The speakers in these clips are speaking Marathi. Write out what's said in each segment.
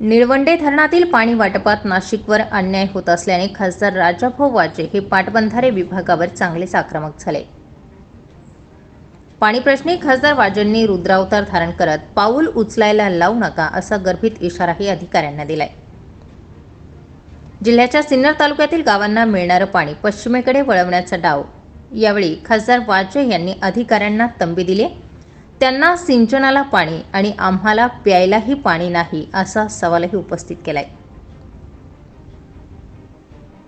निळवंडे धरणातील पाणी वाटपात नाशिकवर अन्याय होत असल्याने खासदार राजाभाऊ वाजे हे पाटबंधारे विभागावर चांगलेच आक्रमक झाले. पाणीप्रश्नी खासदार वाजेंनी रुद्रावतार धारण करत पाऊल उचलायला लावू नका असा गर्भित इशाराही अधिकाऱ्यांना दिलाय. जिल्ह्याच्या सिन्नर तालुक्यातील गावांना मिळणारं पाणी पश्चिमेकडे वळवण्याचा डाव यावेळी खासदार वाजे यांनी अधिकाऱ्यांना तंबी दिली त्यांना सिंचनाला पाणी आणि आम्हाला प्यायलाही पाणी नाही असा सवालही उपस्थित केलाय.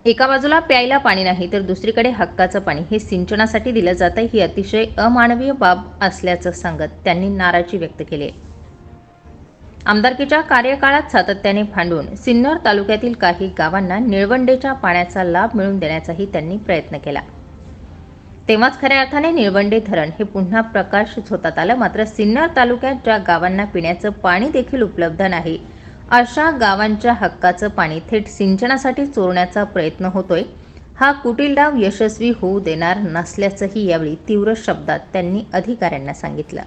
एका बाजूला प्यायला पाणी नाही तर दुसरीकडे हक्काचं पाणी. हे सिंचनासाठी दिलं जातं ही अतिशय अमानवीय बाब असल्याचं सांगत त्यांनी नाराजी व्यक्त केली आमदारकीच्या कार्यकाळात सातत्याने भांडून सिन्नर तालुक्यातील काही गावांना निळवंडेच्या पाण्याचा लाभ मिळवून देण्याचाही त्यांनी प्रयत्न केला. तेव्हाच खऱ्या अर्थाने निळवंडे धरण हे पुन्हा प्रकाशित होतात आलं. मात्र सिन्नर तालुक्यात ज्या गावांना पिण्याचं पाणी देखील उपलब्ध नाही. अशा गावांच्या हक्काचं पाणी थेट सिंचनासाठी चोरण्याचा प्रयत्न होतोय. हा कुटील डाव यशस्वी होऊ देणार नसल्याचंही यावेळी तीव्र शब्दात त्यांनी अधिकाऱ्यांना सांगितलं.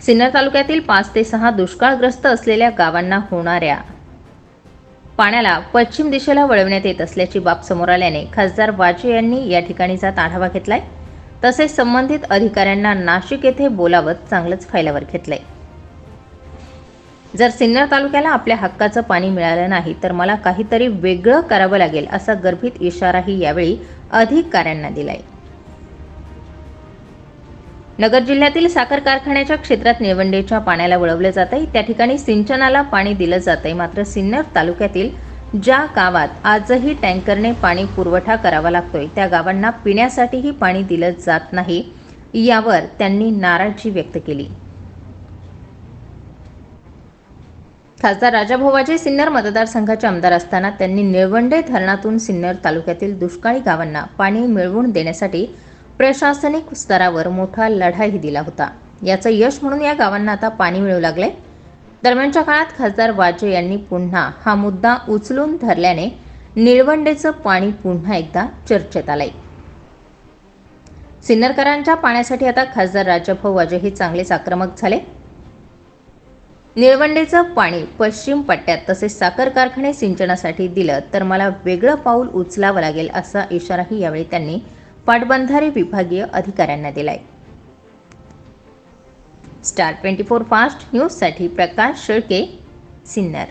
सिन्नर तालुक्यातील पाच ते सहा दुष्काळग्रस्त असलेल्या गावांना होणाऱ्या पाण्याला पश्चिम दिशेला वळवण्यात येत असल्याची बाब समोर आल्याने खासदार वाजे यांनी या ठिकाणी जात आढावा घेतलाय. तसेच संबंधित अधिकाऱ्यांना नाशिक येथे बोलावत चांगलंच फायल्यावर घेतलंय. जर सिन्नर तालुक्याला आपल्या हक्काचं पाणी मिळालं नाही तर मला काहीतरी वेगळं करावं लागेल असा गर्भित इशाराही यावेळी अधिकाऱ्यांना दिलाय. नगर जिल्ह्यातील साखर कारखान्याच्या क्षेत्रात निळवंडेच्या पाण्याला वळवलं जात आहे त्या ठिकाणी सिंचनाला पाणी दिलं जात आहे मात्र सिन्नर तालुक्यातील ज्या गावात आजही टँकरने पाणी पुरवठा करावा लागतोय त्या गावांना पिण्यासाठीही पाणी दिलं जात नाही यावर त्यांनी नाराजी व्यक्त केली. खासदार राजाभोवाजी सिन्नर मतदारसंघाचे आमदार असताना त्यांनी निळवंडे धरणातून सिन्नर तालुक्यातील दुष्काळी गावांना पाणी मिळवून देण्यासाठी प्रशासनिक स्तरावर मोठा लढाही दिला होता. याचं यश म्हणून या गावांना आता पाणी मिळू लागले दरम्यानच्या काळात खासदार वाजे यांनी पुन्हा हा मुद्दा उचलून धरल्याने निळवंडेचं पाणी पुन्हा एकदा चर्चेत आलंय. सिन्नरकरांच्या पाण्यासाठी आता खासदार राजभाऊ वाजे हे चांगलेच आक्रमक झाले. निळवंडेचं पाणी पश्चिम पट्ट्यात तसेच साखर कारखाने सिंचनासाठी दिलं तर मला वेगळं पाऊल उचलावं लागेल असा इशाराही यावेळी त्यांनी पाटबंधारे विभागीय अधिकाऱ्यांना दिलाय. स्टार ट्वेंटी फोर फास्ट न्यूजसाठी प्रकाश शेळके सिन्नर.